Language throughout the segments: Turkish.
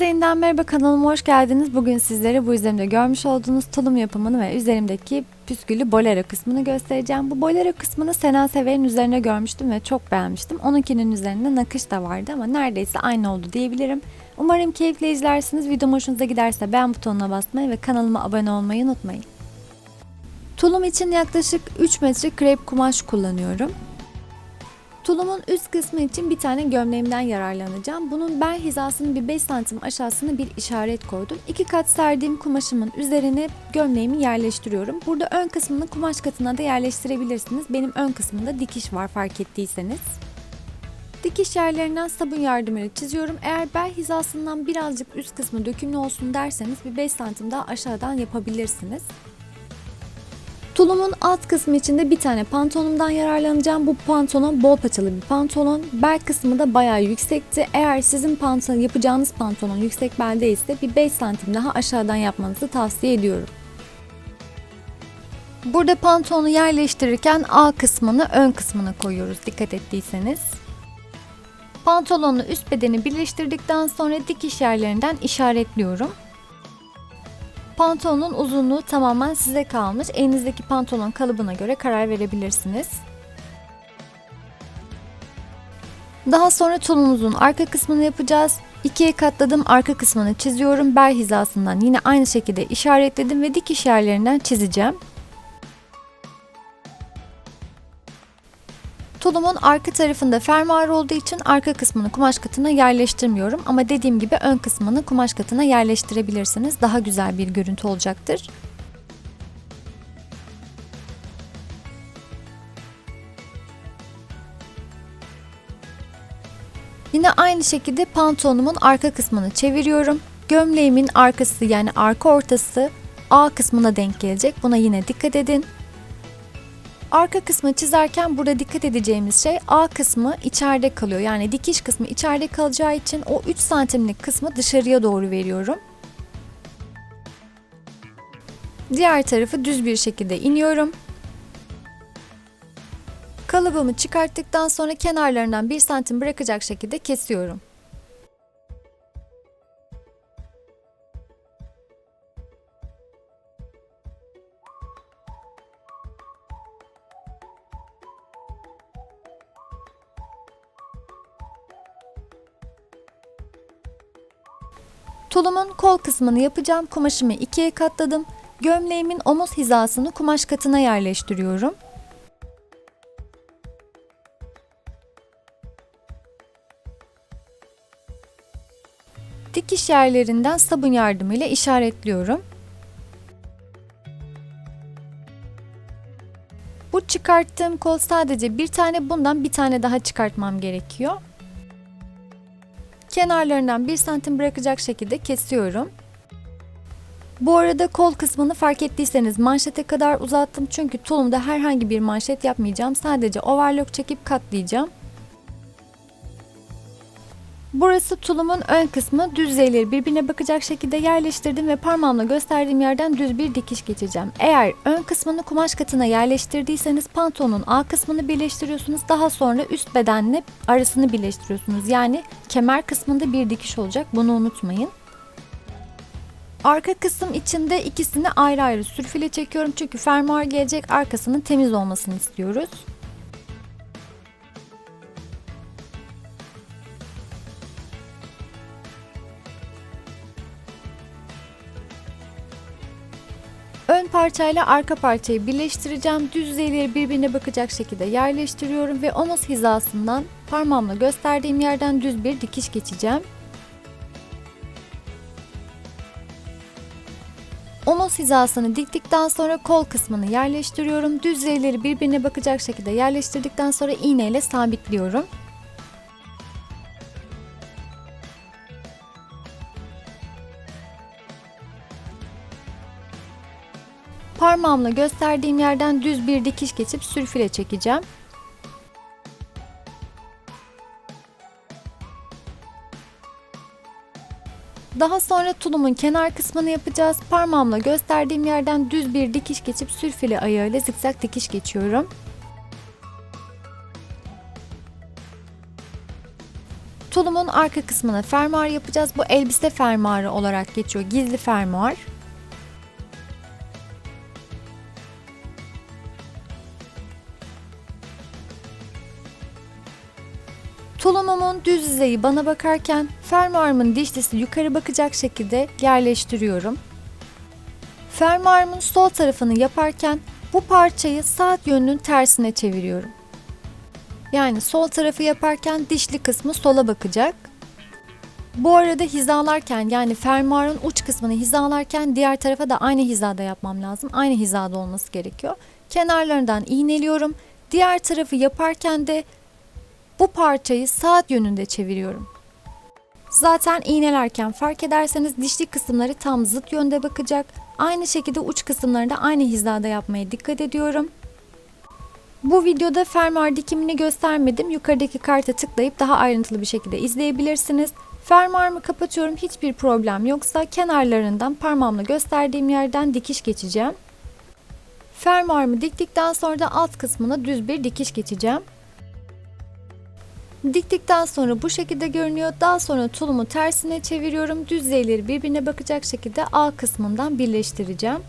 Herkese yeniden merhaba kanalıma hoş geldiniz. Bugün sizlere bu üzerimde görmüş olduğunuz tulum yapımını ve üzerimdeki püsküllü bolero kısmını göstereceğim. Bu bolero kısmını Sena Sever'in üzerine görmüştüm ve çok beğenmiştim. Onunkinin üzerinde nakış da vardı ama neredeyse aynı oldu diyebilirim. Umarım keyifle izlersiniz. Videom hoşunuza giderse beğen butonuna basmayı ve kanalıma abone olmayı unutmayın. Tulum için yaklaşık 3 metre krep kumaş kullanıyorum. Tulumun üst kısmı için bir tane gömleğimden yararlanacağım. Bunun bel hizasının bir 5 santim aşağısına bir işaret koydum. İki kat serdiğim kumaşımın üzerine gömleğimi yerleştiriyorum. Burada ön kısmını kumaş katına da yerleştirebilirsiniz. Benim ön kısmında dikiş var fark ettiyseniz. Dikiş yerlerinden sabun yardımıyla çiziyorum. Eğer bel hizasından birazcık üst kısmı dökümlü olsun derseniz bir 5 santim daha aşağıdan yapabilirsiniz. Tulumun alt kısmı içinde bir tane pantolonumdan yararlanacağım. Bu pantolon bol paçalı bir pantolon. Bel kısmı da bayağı yüksekti. Eğer sizin pantolon yapacağınız pantolon yüksek belde ise bir 5 santim daha aşağıdan yapmanızı tavsiye ediyorum. Burada pantolonu yerleştirirken A kısmını ön kısmına koyuyoruz dikkat ettiyseniz. Pantolonla üst bedeni birleştirdikten sonra dikiş yerlerinden işaretliyorum. Pantolonun uzunluğu tamamen size kalmış. Elinizdeki pantolon kalıbına göre karar verebilirsiniz. Daha sonra tulumumuzun arka kısmını yapacağız. İkiye katladım arka kısmını çiziyorum. Bel hizasından yine aynı şekilde işaretledim ve dikiş yerlerinden çizeceğim. Tulumun arka tarafında fermuar olduğu için arka kısmını kumaş katına yerleştirmiyorum ama dediğim gibi ön kısmını kumaş katına yerleştirebilirsiniz. Daha güzel bir görüntü olacaktır. Yine aynı şekilde pantolonumun arka kısmını çeviriyorum. Gömleğimin arkası yani arka ortası A kısmına denk gelecek. Buna yine dikkat edin. Arka kısmı çizerken burada dikkat edeceğimiz şey A kısmı içeride kalıyor. Yani dikiş kısmı içeride kalacağı için o 3 santimlik kısmı dışarıya doğru veriyorum. Diğer tarafı düz bir şekilde iniyorum. Kalıbımı çıkarttıktan sonra kenarlarından 1 santim bırakacak şekilde kesiyorum. Tulumun kol kısmını yapacağım. Kumaşımı ikiye katladım. Gömleğimin omuz hizasını kumaş katına yerleştiriyorum. Dikiş yerlerinden sabun yardımıyla işaretliyorum. Bu çıkarttığım kol sadece bir tane bundan bir tane daha çıkartmam gerekiyor. Kenarlarından 1 santim bırakacak şekilde kesiyorum. Bu arada kol kısmını fark ettiyseniz manşete kadar uzattım çünkü tulumda herhangi bir manşet yapmayacağım. Sadece overlock çekip katlayacağım. Burası tulumun ön kısmı düz yüzeyleri birbirine bakacak şekilde yerleştirdim ve parmağımla gösterdiğim yerden düz bir dikiş geçeceğim. Eğer ön kısmını kumaş katına yerleştirdiyseniz pantolonun A kısmını birleştiriyorsunuz. Daha sonra üst bedenle arasını birleştiriyorsunuz. Yani kemer kısmında bir dikiş olacak. Bunu unutmayın. Arka kısım içinde ikisini ayrı ayrı sürfile çekiyorum çünkü fermuar gelecek arkasının temiz olmasını istiyoruz. Parçayla arka parçayı birleştireceğim. Düz yüzeyleri birbirine bakacak şekilde yerleştiriyorum ve omuz hizasından parmağımla gösterdiğim yerden düz bir dikiş geçeceğim. Omuz hizasını diktikten sonra kol kısmını yerleştiriyorum. Düz yüzeyleri birbirine bakacak şekilde yerleştirdikten sonra iğneyle sabitliyorum. Parmağımla gösterdiğim yerden düz bir dikiş geçip sürfile çekeceğim. Daha sonra tulumun kenar kısmını yapacağız. Parmağımla gösterdiğim yerden düz bir dikiş geçip sürfile ayağıyla zikzak dikiş geçiyorum. Tulumun arka kısmına fermuar yapacağız. Bu elbise fermuarı olarak geçiyor. Gizli fermuar. Tulumumun düz yüzeyi bana bakarken fermuarımın dişlisi yukarı bakacak şekilde yerleştiriyorum. Fermuarımın sol tarafını yaparken bu parçayı saat yönünün tersine çeviriyorum. Yani sol tarafı yaparken dişli kısmı sola bakacak. Bu arada hizalarken yani fermuarın uç kısmını hizalarken diğer tarafa da aynı hizada yapmam lazım. Aynı hizada olması gerekiyor. Kenarlarından iğneliyorum. Diğer tarafı yaparken de bu parçayı saat yönünde çeviriyorum. Zaten iğnelerken fark ederseniz dişli kısımları tam zıt yönde bakacak. Aynı şekilde uç kısımları da aynı hizada yapmaya dikkat ediyorum. Bu videoda fermuar dikimini göstermedim. Yukarıdaki karta tıklayıp daha ayrıntılı bir şekilde izleyebilirsiniz. Fermuarımı kapatıyorum. Hiçbir problem yoksa kenarlarından parmağımla gösterdiğim yerden dikiş geçeceğim. Fermuarımı diktikten sonra da alt kısmına düz bir dikiş geçeceğim. Diktikten sonra bu şekilde görünüyor. Daha sonra tulumu tersine çeviriyorum. Düz yüzeyleri birbirine bakacak şekilde A kısmından birleştireceğim.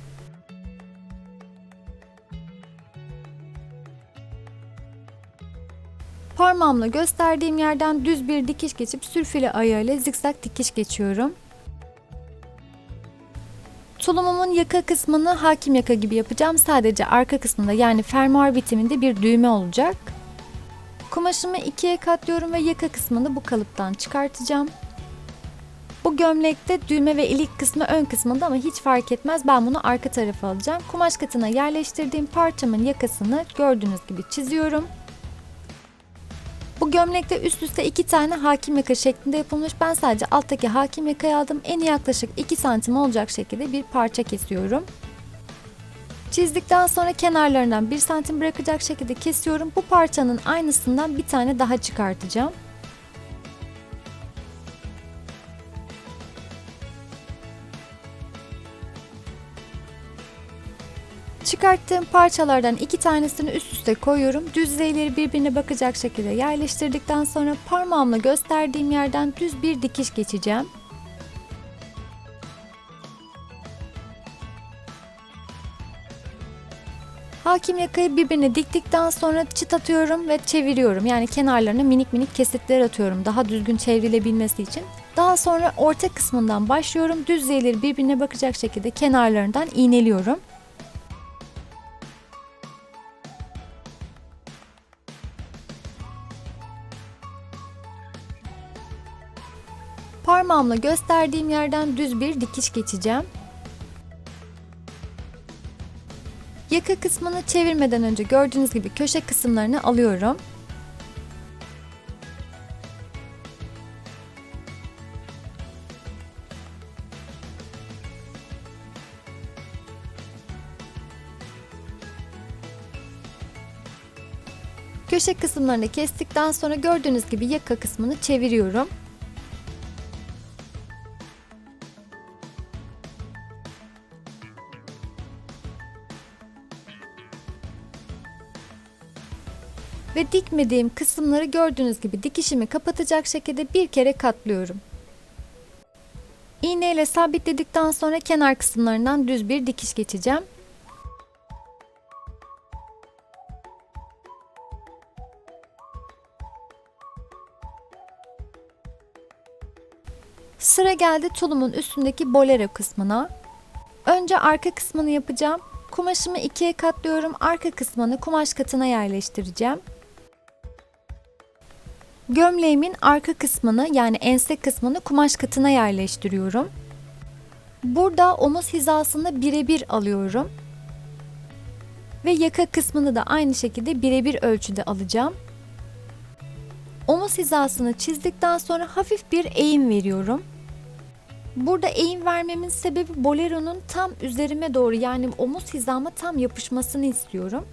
Parmağımla gösterdiğim yerden düz bir dikiş geçip sürfile ayağıyla zikzak dikiş geçiyorum. Tulumumun yaka kısmını hakim yaka gibi yapacağım. Sadece arka kısmında yani fermuar bitiminde bir düğme olacak. Kumaşımı ikiye katlıyorum ve yaka kısmını bu kalıptan çıkartacağım. Bu gömlekte düğme ve ilik kısmı ön kısmında ama hiç fark etmez. Ben bunu arka tarafa alacağım. Kumaş katına yerleştirdiğim parçamın yakasını gördüğünüz gibi çiziyorum. Bu gömlekte üst üste iki tane hakim yaka şeklinde yapılmış. Ben sadece alttaki hakim yakayı aldım. Eni yaklaşık 2 santim olacak şekilde bir parça kesiyorum. Çizdikten sonra kenarlarından 1 santim bırakacak şekilde kesiyorum. Bu parçanın aynısından bir tane daha çıkartacağım. Çıkarttığım parçalardan iki tanesini üst üste koyuyorum. Düz yüzeyleri birbirine bakacak şekilde yerleştirdikten sonra parmağımla gösterdiğim yerden düz bir dikiş geçeceğim. Hakim yakayı birbirine diktikten sonra çıt atıyorum ve çeviriyorum. Yani kenarlarına minik minik kesitler atıyorum daha düzgün çevrilebilmesi için. Daha sonra orta kısmından başlıyorum. Düz yüzeyleri birbirine bakacak şekilde kenarlarından iğneliyorum. Parmağımla gösterdiğim yerden düz bir dikiş geçeceğim. Yaka kısmını çevirmeden önce gördüğünüz gibi köşe kısımlarını alıyorum. Köşe kısımlarını kestikten sonra gördüğünüz gibi yaka kısmını çeviriyorum. Ve dikmediğim kısımları gördüğünüz gibi dikişimi kapatacak şekilde bir kere katlıyorum. İğne ile sabitledikten sonra kenar kısımlarından düz bir dikiş geçeceğim. Sıra geldi tulumun üstündeki bolero kısmına. Önce arka kısmını yapacağım. Kumaşımı ikiye katlıyorum. Arka kısmını kumaş katına yerleştireceğim. Gömleğimin arka kısmını yani ense kısmını kumaş katına yerleştiriyorum. Burada omuz hizasını birebir alıyorum. Ve yaka kısmını da aynı şekilde birebir ölçüde alacağım. Omuz hizasını çizdikten sonra hafif bir eğim veriyorum. Burada eğim vermemin sebebi boleronun tam üzerime doğru yani omuz hizama tam yapışmasını istiyorum.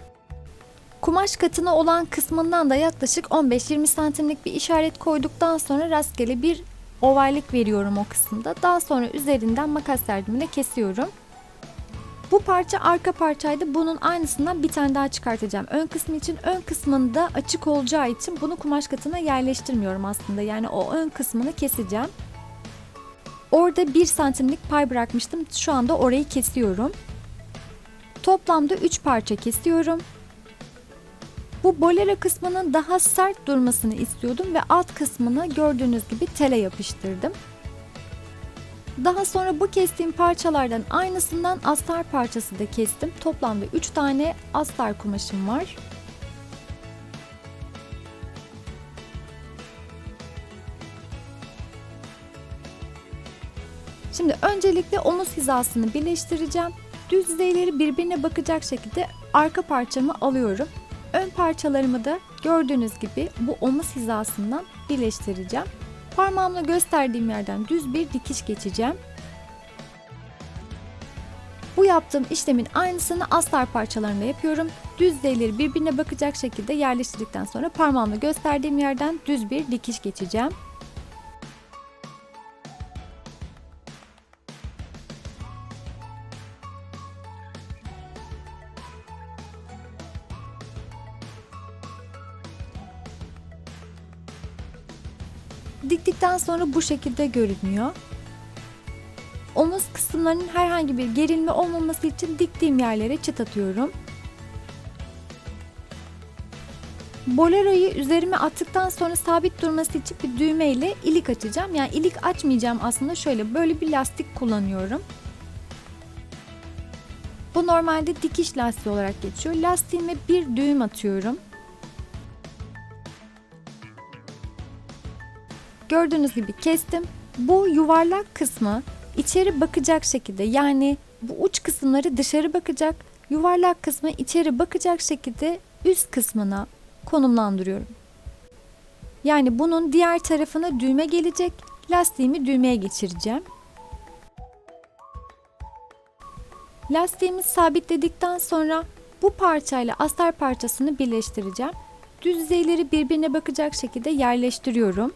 Kumaş katına olan kısmından da yaklaşık 15-20 santimlik bir işaret koyduktan sonra rastgele bir ovallik veriyorum o kısımda. Daha sonra üzerinden makas yardımıyla kesiyorum. Bu parça arka parçaydı. Bunun aynısından bir tane daha çıkartacağım. Ön kısmı için ön kısmında açık olacağı için bunu kumaş katına yerleştirmiyorum aslında. Yani o ön kısmını keseceğim. Orada 1 santimlik pay bırakmıştım. Şu anda orayı kesiyorum. Toplamda 3 parça kesiyorum. Bu bolera kısmının daha sert durmasını istiyordum ve alt kısmını gördüğünüz gibi tele yapıştırdım. Daha sonra bu kestiğim parçalardan aynısından astar parçası da kestim. Toplamda 3 tane astar kumaşım var. Şimdi öncelikle omuz hizasını birleştireceğim. Düz yüzeyleri birbirine bakacak şekilde arka parçamı alıyorum. Ön parçalarımı da gördüğünüz gibi bu omuz hizasından birleştireceğim. Parmağımla gösterdiğim yerden düz bir dikiş geçeceğim. Bu yaptığım işlemin aynısını astar parçalarında yapıyorum. Düz yüzeyleri birbirine bakacak şekilde yerleştirdikten sonra parmağımla gösterdiğim yerden düz bir dikiş geçeceğim. Diktikten sonra bu şekilde görünüyor. Omuz kısımlarının herhangi bir gerilme olmaması için diktiğim yerlere çıt atıyorum. Bolero'yu üzerime attıktan sonra sabit durması için bir düğme ile ilik açacağım. Yani ilik açmayacağım aslında şöyle böyle bir lastik kullanıyorum. Bu normalde dikiş lastiği olarak geçiyor. Lastiğime bir düğüm atıyorum. Gördüğünüz gibi kestim. Bu yuvarlak kısmı içeri bakacak şekilde yani bu uç kısımları dışarı bakacak, yuvarlak kısmı içeri bakacak şekilde üst kısmına konumlandırıyorum. Yani bunun diğer tarafına düğme gelecek. Lastiğimi düğmeye geçireceğim. Lastiğimi sabitledikten sonra bu parçayla astar parçasını birleştireceğim. Düz yüzeyleri birbirine bakacak şekilde yerleştiriyorum.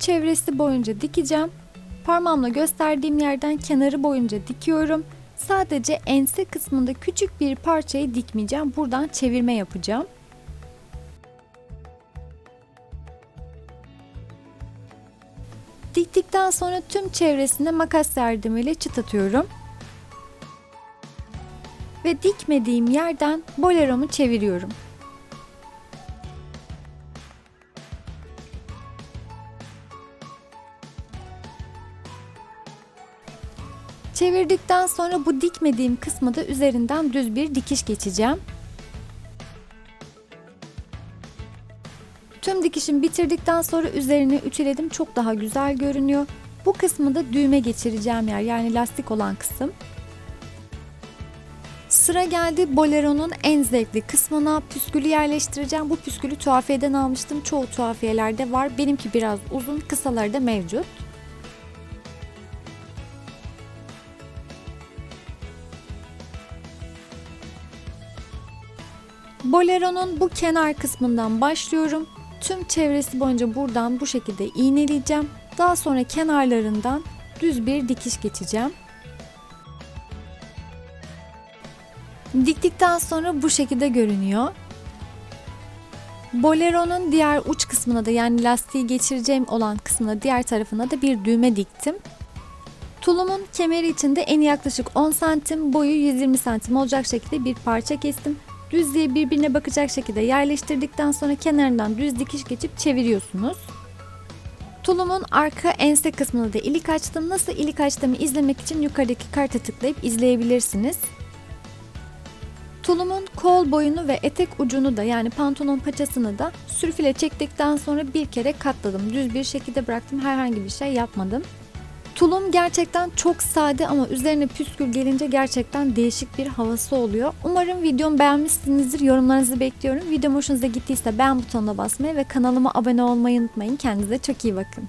Çevresi boyunca dikeceğim. Parmağımla gösterdiğim yerden kenarı boyunca dikiyorum. Sadece ense kısmında küçük bir parçayı dikmeyeceğim. Buradan çevirme yapacağım. Diktikten sonra tüm çevresine makas yardımıyla çıt atıyorum. Ve dikmediğim yerden boleromu çeviriyorum. Çevirdikten sonra bu dikmediğim kısmı da üzerinden düz bir dikiş geçeceğim. Tüm dikişimi bitirdikten sonra üzerine ütüledim. Çok daha güzel görünüyor. Bu kısmı da düğme geçireceğim yer yani lastik olan kısım. Sıra geldi boleronun en zevkli kısmına püskülü yerleştireceğim. Bu püskülü tuhafiyeden almıştım. Çoğu tuhafiyelerde var. Benimki biraz uzun, kısaları da mevcut. Bolero'nun bu kenar kısmından başlıyorum. Tüm çevresi boyunca buradan bu şekilde iğneleyeceğim. Daha sonra kenarlarından düz bir dikiş geçeceğim. Diktikten sonra bu şekilde görünüyor. Bolero'nun diğer uç kısmına da yani lastiği geçireceğim olan kısmına diğer tarafına da bir düğme diktim. Tulumun kemeri içinde en yaklaşık 10 santim boyu 120 santim olacak şekilde bir parça kestim. Düzlüğe birbirine bakacak şekilde yerleştirdikten sonra kenarından düz dikiş geçip çeviriyorsunuz. Tulumun arka ense kısmını da ilik açtım. Nasıl ilik açtığımı izlemek için yukarıdaki karta tıklayıp izleyebilirsiniz. Tulumun kol boyunu ve etek ucunu da yani pantolon paçasını da sürfile çektikten sonra bir kere katladım. Düz bir şekilde bıraktım. Herhangi bir şey yapmadım. Tulum gerçekten çok sade ama üzerine püskül gelince gerçekten değişik bir havası oluyor. Umarım videomu beğenmişsinizdir. Yorumlarınızı bekliyorum. Videom hoşunuza gittiyse beğen butonuna basmayı ve kanalıma abone olmayı unutmayın. Kendinize çok iyi bakın.